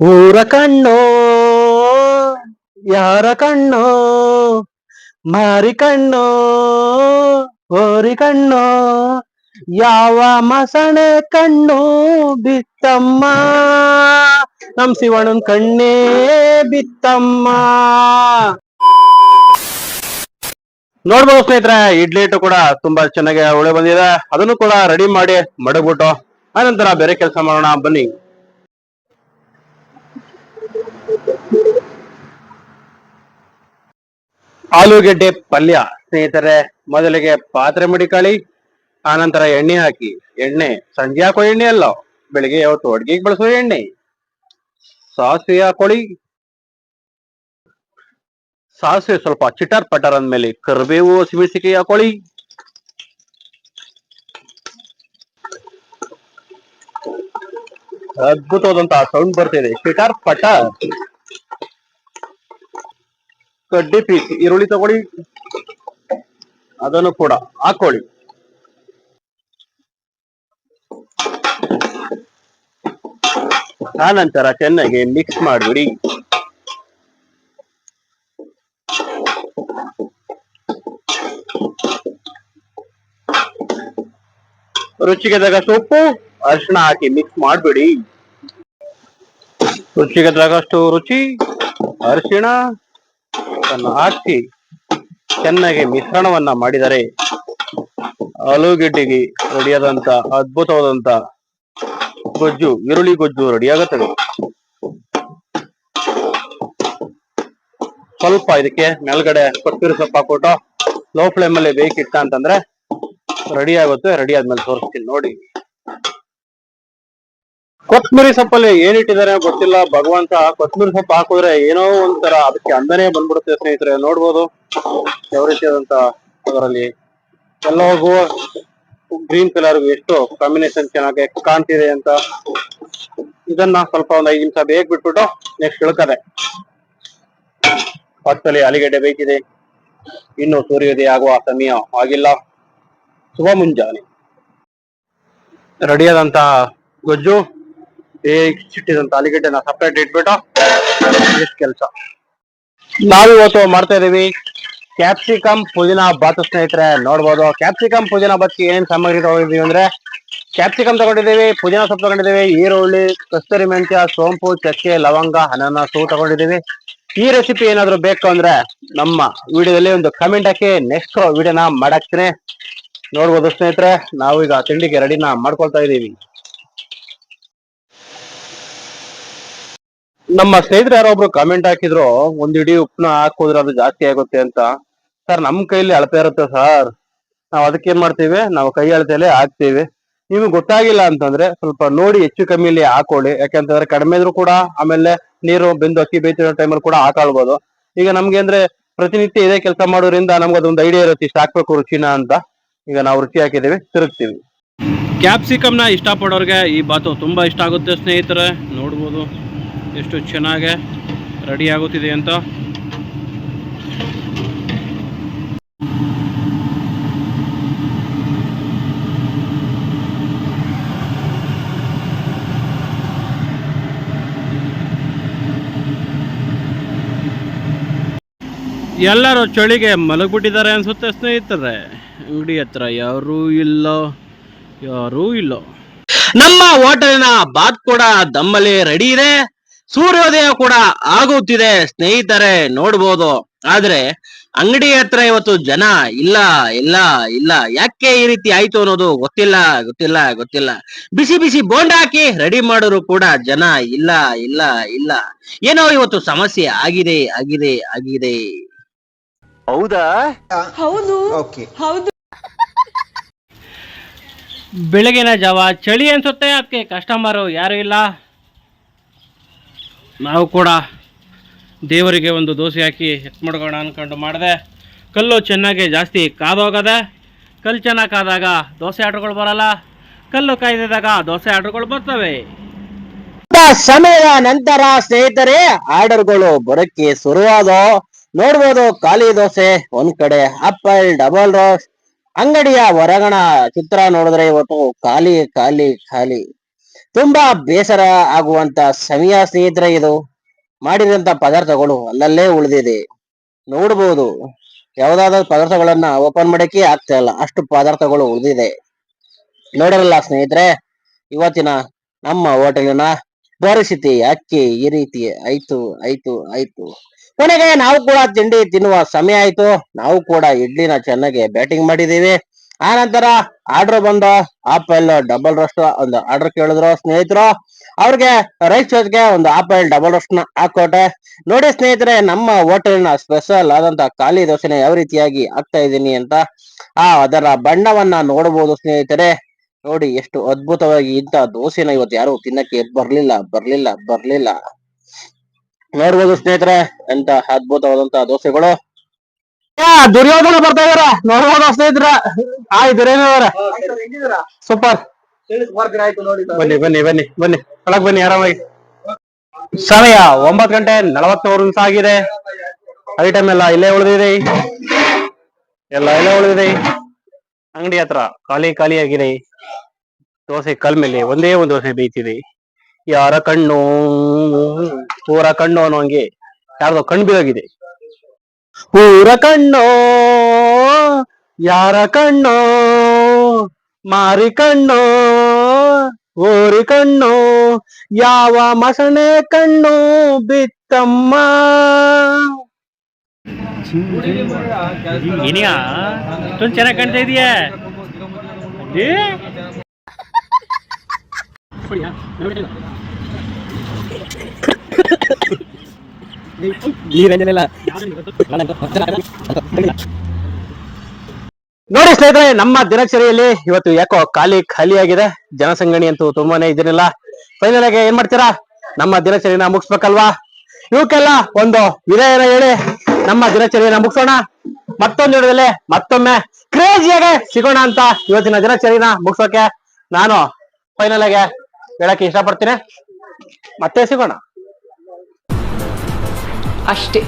ಊರ ಕಣ್ಣೋ, ಯಾರ ಕಣ್ಣೋ, ಮಾರಿ ಕಣ್ಣೋ ಓರಿ ಕಣ್ಣೋ, ಯಾವ ಮಸಣೆ ಕಣ್ಣು ಬಿತ್ತಮ್ಮ. ನಮ್ ಶಿವಣ್ಣನ್ ಕಣ್ಣೇ ಬಿತ್ತಮ್ಮ. ನೋಡ್ಬೋದು ಸ್ನೇಹಿತರೆ, ಇಡ್ಲಿ ಇಟ್ಟು ಕೂಡ ತುಂಬಾ ಚೆನ್ನಾಗಿ ಒಳ್ಳೆ ಬಂದಿದೆ. ಅದನ್ನು ಕೂಡ ರೆಡಿ ಮಾಡಿ ಮಡಗ್ಬಿಟ್ಟು, ಆನಂತರ ಬೇರೆ ಕೆಲಸ ಮಾಡೋಣ. ಬನ್ನಿ. ಆಲೂಗೆಡ್ಡೆ ಪಲ್ಯ ಸ್ನೇಹಿತರೆ, ಮೊದಲಿಗೆ ಪಾತ್ರೆ ಮಡಿಕೊಳ್ಳಿ, ಆನಂತರ ಎಣ್ಣೆ ಹಾಕಿ. ಎಣ್ಣೆ, ಸಂಜೆ ಹಾಕೋ ಎಣ್ಣೆ ಅಲ್ಲ, ಬೆಳಿಗ್ಗೆ ಯಾವತ್ತು ಅಡ್ಗೆಗೆ ಬಳಸೋ ಎಣ್ಣೆ. ಸಾಸಿವೆ ಹಾಕೊಳ್ಳಿ. ಸಾಸಿವೆ ಸ್ವಲ್ಪ ಚಿಟರ್ ಪಟಾರ್ ಅಂದ್ಮೇಲೆ ಕರಿಬೇವು ಹಸಿಮೆಣಸಿಕಾಯಿ ಹಾಕೊಳ್ಳಿ. ಅದ್ಭುತವಾದಂತಹ ಸೌಂಡ್ ಬರ್ತಿದೆ. ಚಿಟಾರ್ ಪಟರ್. ಕಡ್ಡಿ ಪೀಸ್ ಈರುಳ್ಳಿ ತಗೊಳ್ಳಿ. ಅದನ್ನು ಕೂಡ ಹಾಕೊಳ್ಳಿ. ಆನಂತರ ಚೆನ್ನಾಗಿ ಮಿಕ್ಸ್ ಮಾಡಿಬಿಡಿ. ರುಚಿಗೆ ತಗ ಸೊಪ್ಪು, ಅರಿಶಿಣ ಹಾಕಿ ಮಿಕ್ಸ್ ಮಾಡಿಬಿಡಿ. ರುಚಿಗೆ ತಗಷ್ಟು ರುಚಿ, ಅರಿಶಿಣ. ಅದನ್ನು ಹಾಕಿ ಚೆನ್ನಾಗಿ ಮಿಶ್ರಣವನ್ನ ಮಾಡಿದರೆ ಆಲೂಗೆಡ್ಡೆಗೆ ರೆಡಿಯಾದಂತ ಅದ್ಭುತವಾದಂತ ಗೊಜ್ಜು, ಈರುಳ್ಳಿ ಗೊಜ್ಜು ರೆಡಿಯಾಗುತ್ತದೆ. ಸ್ವಲ್ಪ ಇದಕ್ಕೆ ಮೇಲ್ಗಡೆ ಕೊತ್ತಿರಿ ಸೊಪ್ಪು ಹಾಕ್ಬಿಟ್ಟು ಲೋ ಫ್ಲೇಮ್ ಅಲ್ಲಿ ಬೇಯಿಸಿಟ್ಟ ಅಂತಂದ್ರೆ ರೆಡಿ ಆಗುತ್ತೆ. ರೆಡಿ ಆದ್ಮೇಲೆ ತೋರಿಸ್ತೀನಿ ನೋಡಿ. ಕೊತ್ತಂಬರಿ ಸೊಪ್ಪಲ್ಲಿ ಏನಿಟ್ಟಿದ್ದಾರೆ ಗೊತ್ತಿಲ್ಲ. ಭಗವಂತ ಕೊತ್ತಂಬರಿ ಸೊಪ್ಪು ಹಾಕಿದ್ರೆ ಏನೋ ಒಂಥರ ಅದಕ್ಕೆ ಅಂದನೇ ಬಂದ್ಬಿಡುತ್ತೆ ಸ್ನೇಹಿತರೆ. ನೋಡ್ಬೋದು ಯಾವ ರೀತಿಯಾದಂತ ಅದರಲ್ಲಿ. ಎಲ್ಲವೂ ಗ್ರೀನ್ ಕಲರ್ ಎಷ್ಟು ಕಾಂಬಿನೇಷನ್ ಚೆನ್ನಾಗಿ ಕಾಣ್ತಿದೆ ಅಂತ. ಇದನ್ನ ಸ್ವಲ್ಪ ಒಂದ್ ಐದು ನಿಮಿಷ ಬೇಗ ಬಿಟ್ಬಿಟ್ಟು ನೆಕ್ಸ್ಟ್ ಇಳ್ಕದೆ. ಪಕ್ಕದಲ್ಲಿ ಆಲಿಗಡ್ಡೆ ಬೇಕಿದೆ. ಇನ್ನು ಸೂರ್ಯೋದಯ ಆಗುವ ಸಮಯ ಆಗಿಲ್ಲ. ಶುಭ ಮುಂಜಾನೆ. ರೆಡಿಯಾದಂತ ಗೊಜ್ಜು. ಬೇಯಿಸಿಟ್ಟಿದಂತ ಆಲಿಗಡ್ಡೆನ ಸಪ್ರೇಟ್ ಇಟ್ಬಿಟ್ಟು ಇಷ್ಟು ಕೆಲಸ. ನಾವಿವತ್ತು ಮಾಡ್ತಾ ಇದೀವಿ. ಕ್ಯಾಪ್ಸಿಕಮ್ ಪುದೀನ ಬಾತ್ ಸ್ನೇಹಿತರೆ, ನೋಡ್ಬೋದು. ಕ್ಯಾಪ್ಸಿಕಮ್ ಪುದೀನ ಬಾತ್ಗೆ ಏನ್ ಸಾಮಗ್ರಿ ತಗೊಂಡಿದೀವಿ ಅಂದ್ರೆ ಕ್ಯಾಪ್ಸಿಕಮ್ ತಗೊಂಡಿದೀವಿ ಪುದೀನ ಸೊಪ್ಪು ತಗೊಂಡಿದೀವಿ ಈರುಳ್ಳಿ, ಕಸ್ತೂರಿ ಮೆಂತ್ಯ, ಸೋಂಪು, ಚಕ್ಕೆ, ಲವಂಗ, ಅನಾನಸು ತಗೊಂಡಿದೀವಿ ಈ ರೆಸಿಪಿ ಏನಾದ್ರು ಬೇಕು ಅಂದ್ರೆ ನಮ್ಮ ವಿಡಿಯೋದಲ್ಲಿ ಒಂದು ಕಮೆಂಟ್ ಹಾಕಿ ನೆಕ್ಸ್ಟ್ ವಿಡಿಯೋನ ಮಾಡಾಕ್ತೀನಿ. ನೋಡ್ಬೋದು ಸ್ನೇಹಿತರೆ ನಾವು ಈಗ ತಿಂಡಿಗೆ ರೆಡಿನ ಮಾಡ್ಕೊಳ್ತಾ ಇದೀವಿ. ನಮ್ಮ ಸ್ನೇಹಿತರು ಯಾರೋ ಒಬ್ರು ಕಾಮೆಂಟ್ ಹಾಕಿದ್ರು, ಒಂದ್ ಇಡೀ ಉಪ್ಪನ್ನ ಹಾಕೋದ್ರೆ ಅದು ಜಾಸ್ತಿ ಆಗುತ್ತೆ ಅಂತ. ಸರ್, ನಮ್ ಕೈಲಿ ಅಳತೆ ಇರುತ್ತೆ ಸರ್. ನಾವ್ ಅದಕ್ಕೆ ಏನ್ ಮಾಡ್ತೀವಿ? ನಾವು ಕೈ ಅಳತೆಲೆ ಹಾಕ್ತೀವಿ. ನಿಮ್ಗೆ ಗೊತ್ತಾಗಿಲ್ಲ ಅಂತಂದ್ರೆ ಸ್ವಲ್ಪ ನೋಡಿ ಹೆಚ್ಚು ಕಮ್ಮಿಲಿ ಹಾಕೊಳ್ಳಿ. ಯಾಕಂತಂದ್ರೆ ಕಡಿಮೆ ಇದ್ರು ಕೂಡ ಆಮೇಲೆ ನೀರು ಬೆಂದು ಅಕ್ಕಿ ಬೇಯ್ತಿರೋ ಟೈಮಲ್ಲಿ ಕೂಡ ಹಾಕೊಳ್ಬಹುದು ಈಗ ನಮ್ಗೆ ಅಂದ್ರೆ ಪ್ರತಿನಿತ್ಯ ಇದೇ ಕೆಲಸ ಮಾಡೋದ್ರಿಂದ ನಮ್ಗೆ ಅದೊಂದು ಐಡಿಯಾ ಇರುತ್ತೆ. ಇಷ್ಟ ಹಾಕ್ಬೇಕು ರುಚಿನ ಅಂತ. ಈಗ ನಾವು ರುಚಿ ಹಾಕಿದೀವಿ ತಿರುಗ್ತೀವಿ. ಕ್ಯಾಪ್ಸಿಕಮ್ನ ಇಷ್ಟಪಡೋರಿಗೆ ಈ ಬಾತು ತುಂಬಾ ಇಷ್ಟ ಆಗುತ್ತೆ ಸ್ನೇಹಿತರೆ. ನೋಡ್ಬೋದು. ಎಷ್ಟು ಚೆನ್ನಾಗೆ ರೆಡಿ ಆಗುತ್ತಿದೆ ಅಂತ. ಎಲ್ಲರೂ ಚಳಿಗೆ ಮಲಗಿಬಿಟ್ಟಿದ್ದಾರೆ ಅನ್ಸುತ್ತೆ ಸ್ನೇಹಿತರೆ. ಅಂಗಡಿ ಹತ್ರ ಯಾರೂ ಇಲ್ಲ ಯಾರೂ ಇಲ್ಲ. ನಮ್ಮ ಹೋಟೆಲಿನ ಬಾತ್ ಕೂಡ ದಮ್ಮಲ್ಲಿ ರೆಡಿ ಇದೆ. ಸೂರ್ಯೋದಯ ಕೂಡ ಆಗುತ್ತಿದೆ. ಸ್ನೇಹಿತರೆ ನೋಡ್ಬೋದು. ಆದ್ರೆ ಅಂಗಡಿ ಹತ್ರ ಇವತ್ತು ಜನ ಇಲ್ಲ ಇಲ್ಲ ಇಲ್ಲ. ಯಾಕೆ ಈ ರೀತಿ ಆಯ್ತು ಅನ್ನೋದು ಗೊತ್ತಿಲ್ಲ ಗೊತ್ತಿಲ್ಲ ಗೊತ್ತಿಲ್ಲ. ಬಿಸಿ ಬಿಸಿ ಬೋಂಡ ಹಾಕಿ ರೆಡಿ ಮಾಡೋರು ಕೂಡ ಜನ ಇಲ್ಲ ಇಲ್ಲ ಇಲ್ಲ. ಏನೋ ಇವತ್ತು ಸಮಸ್ಯೆ ಆಗಿದೆ ಆಗಿದೆ ಆಗಿದೆ. ಹೌದಾ? ಹೌದು. ಓಕೆ. ಹೌದು. ಬೆಳಗಿನ ಜಾವ ಚಳಿ ಅನ್ಸುತ್ತೆ. ಅದಕ್ಕೆ ಕಸ್ಟಮರು ಯಾರು ಇಲ್ಲ. ನಾವು ಕೂಡ ದೇವರಿಗೆ ಒಂದು ದೋಸೆ ಹಾಕಿ ಎತ್ ಮಾಡ್ಕೋಣ ಅಂದ್ಕೊಂಡು ಮಾಡಿದೆ. ಕಲ್ಲು ಚೆನ್ನಾಗಿ ಜಾಸ್ತಿ ಕಾದೋಗದೆ, ಕಲ್ಲು ಚೆನ್ನಾಗಿ ಕಾದಾಗ ದೋಸೆ ಆರ್ಡ್ರುಗಳು ಬರಲ್ಲ. ಕಲ್ಲು ಕಾಯ್ದಿದಾಗ ದೋಸೆ ಆರ್ಡ್ರುಗಳು ಬರ್ತವೆ. ಸಮಯದ ನಂತರ ಸ್ನೇಹಿತರೆ, ಆರ್ಡರ್ಗಳು ಬರಕ್ಕೆ ಶುರುವಾದ, ನೋಡ್ಬೋದು ಖಾಲಿ ದೋಸೆ ಒಂದ್ ಕಡೆ ಆಪಲ್ ಡಬಲ್ ರೋಸ್ಟ್, ಅಂಗಡಿಯ ಹೊರಗಣ ಚಿತ್ರ ನೋಡಿದ್ರೆ ಇವತ್ತು ಖಾಲಿ ಖಾಲಿ ಖಾಲಿ. ತುಂಬಾ ಬೇಸರ ಆಗುವಂತ ಸಮಯ ಸ್ನೇಹಿತರ ಇದು. ಮಾಡಿದಂತ ಪದಾರ್ಥಗಳು ಅಲ್ಲಲ್ಲೇ ಉಳಿದಿದೆ. ನೋಡಬಹುದು ಯಾವ್ದಾದ್ರು ಪದಾರ್ಥಗಳನ್ನ ಓಪನ್ ಮಾಡಕ್ಕೆ ಆಗ್ತಾ ಇಲ್ಲ. ಅಷ್ಟು ಪದಾರ್ಥಗಳು ಉಳಿದಿದೆ. ನೋಡಿರಲ್ಲ ಸ್ನೇಹಿತರೆ, ಇವತ್ತಿನ ನಮ್ಮ ಹೋಟೆಲಿನ ಪರಿಸ್ಥಿತಿ ಅಕ್ಕಿ ಈ ರೀತಿ ಆಯ್ತು ಆಯ್ತು ಆಯ್ತು? ಕೊನೆಗೆ ನಾವು ಕೂಡ ತಿಂಡಿ ತಿನ್ನುವ ಸಮಯ ಆಯ್ತು. ನಾವು ಕೂಡ ಇಡ್ಲಿನ ಚೆನ್ನಾಗಿ ಬ್ಯಾಟಿಂಗ್ ಮಾಡಿದೀವಿ ಆ ನಂತರ ಆರ್ಡರ್ ಬಂದ ಆಪಲ್ ಡಬಲ್ ರಸ್ಟ್ ಒಂದು ಆರ್ಡರ್ ಕೇಳಿದ್ರು. ಸ್ನೇಹಿತರು, ಅವ್ರಿಗೆ ರೈಸ್ ಜೊತೆಗೆ ಒಂದು ಆಪಲ್ ಡಬಲ್ ರಸ್ಟ್ನ ಹಾಕೊಟ್ಟೆ ನೋಡಿ ಸ್ನೇಹಿತರೆ, ನಮ್ಮ ಹೋಟೆಲ್ನ ಸ್ಪೆಷಲ್ ಆದಂತ ಖಾಲಿ ದೋಸೆನ ಯಾವ ರೀತಿಯಾಗಿ ಹಾಕ್ತಾ ಇದ್ದೀನಿ ಅಂತ. ಆ, ಅದರ ಬಣ್ಣವನ್ನ ನೋಡಬಹುದು ಸ್ನೇಹಿತರೆ. ನೋಡಿ ಎಷ್ಟು ಅದ್ಭುತವಾಗಿ ಇಂತ ದೋಸೆನ ಇವತ್ತು ಯಾರು ತಿನ್ನಕ್ಕೆ ಬರ್ಲಿಲ್ಲ ಬರ್ಲಿಲ್ಲ ಬರ್ಲಿಲ್ಲ. ನೋಡ್ಬೋದು ಸ್ನೇಹಿತರೆ ಎಂತ ಅದ್ಭುತವಾದಂತ ದೋಸೆಗಳು. ದುರ್ಯೋಧನ ಬರ್ತಾ ಇದಾರ. ನೋಡ್ಬೋದು ಸ್ನೇಹಿತರ. ಆಯ್ ದುರ್ಯೋಧನ ಸೂಪರ್. ಬನ್ನಿ ಬನ್ನಿ ಬನ್ನಿ ಬನ್ನಿ. ಒಳಗ್ ಬನ್ನಿ ಆರಾಮಾಗಿ. ಸಮಯ ಒಂಬತ್ ಗಂಟೆ ನಲವತ್ಮೂರು ನಿಮಿಷ ಆಗಿದೆ. ಐಟಮ್ ಎಲ್ಲ ಇಲ್ಲೇ ಉಳಿದಿದೆ. ಎಲ್ಲ ಇಲ್ಲೇ ಉಳಿದಿದೆ. ಅಂಗಡಿ ಹತ್ರ ಖಾಲಿ ಖಾಲಿ ಆಗಿದೆ. ದೋಸೆ ಕಲ್ ಮೇಲೆ ಒಂದೇ ಒಂದು ದೋಸೆ ಬೀತಿದೆ ಯಾರ ಕಣ್ಣು? ಊರ ಕಣ್ಣು ಅನ್ನೋ ಹಂಗೆ. ಯಾರ್ದೋ ಕಣ್ಣು ಬೀಳಾಗಿದೆ ಊರ ಕಣ್ಣೋ ಯಾರ ಕಣ್ಣೋ ಮಾರಿ ಕಣ್ಣೋ ಓರಿ ಕಣ್ಣು ಯಾವ ಮಸಣೆ ಕಣ್ಣು ಬಿತ್ತಮ್ಮ. ಏನಿಯ ಇಷ್ಟೊಂದು ಚೆನ್ನಾಗಿ ಕಾಣ್ತಾ ಇದೆಯಾ? ನೋಡಿ ಸ್ನೇಹಿತರೆ, ನಮ್ಮ ದಿನಚರಿಯಲ್ಲಿ ಇವತ್ತು ಯಾಕೋ ಖಾಲಿ ಖಾಲಿ ಆಗಿದೆ ಜನಸಂಗಣಿ ಅಂತೂ ತುಂಬಾನೇ ಇದಿರಲಿಲ್ಲ ಫೈನಲ್ ಆಗಿ ಏನ್ ಮಾಡ್ತೀರಾ? ನಮ್ಮ ದಿನಚರಿನ ಮುಗಿಸ್ಬೇಕಲ್ವಾ? ಇವಕ್ಕೆಲ್ಲ ಒಂದು ವಿದಾಯನ ಹೇಳಿ ನಮ್ಮ ದಿನಚರಿಯನ್ನ ಮುಗಿಸೋಣ. ಮತ್ತೊಂದು ಹಿಡಿದಲ್ಲಿ ಮತ್ತೊಮ್ಮೆ ಕ್ರೇಜಿಯಾಗೆ ಸಿಗೋಣ ಅಂತ ಇವತ್ತಿನ ದಿನಚರಿನ ಮುಗಿಸೋಕೆ ನಾನು ಫೈನಲ್ ಆಗಿ ಹೇಳಕ್ಕೆ ಇಷ್ಟಪಡ್ತೀನಿ. ಮತ್ತೆ ಸಿಗೋಣ. ಅಷ್ಟೇ.